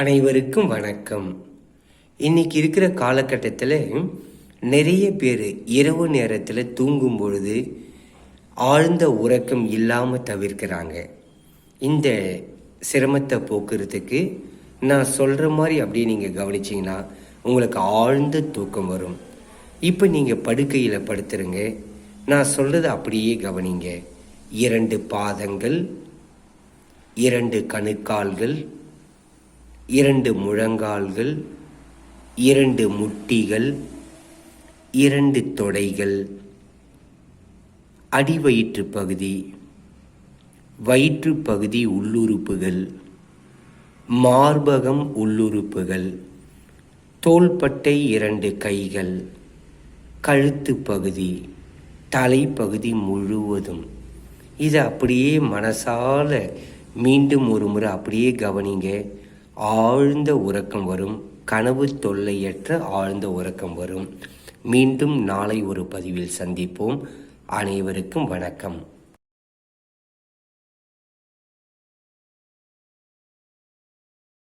அனைவருக்கும் வணக்கம். இன்னைக்கு இருக்கிற காலகட்டத்தில் நிறைய பேர் இரவு நேரத்தில் தூங்கும் பொழுது ஆழ்ந்த உறக்கம் இல்லாமல் தவிர்க்கிறாங்க. இந்த சிரமத்தை போக்குறதுக்கு நான் சொல்கிற மாதிரி அப்படியே நீங்கள் கவனிச்சிங்கன்னா உங்களுக்கு ஆழ்ந்த தூக்கம் வரும். இப்போ நீங்கள் படுக்கையில் படுத்துருங்க. நான் சொல்கிறத அப்படியே கவனிங்க. இரண்டு பாதங்கள் இரண்டு கணுக்கால்கள் இரண்டு முழங்கால்கள் இரண்டு முட்டிகள் இரண்டு தொடைகள். அடிவயிற்று பகுதி வயிற்று பகுதி உள்ளுறுப்புகள் மார்பகம் உள்ளுறுப்புகள் தோள்பட்டை இரண்டு கைகள் கழுத்து பகுதி தலைப்பகுதி முழுவதும். இதை அப்படியே மனசால மீண்டும் ஒரு முறை அப்படியே கவனிங்க. ஆழ்ந்த உறக்கம் வரும் கனவு தொல்லையற்ற ஆழ்ந்த உறக்கம் வரும். மீண்டும் நாளை ஒரு பதிவில் சந்திப்போம். அனைவருக்கும் வணக்கம்.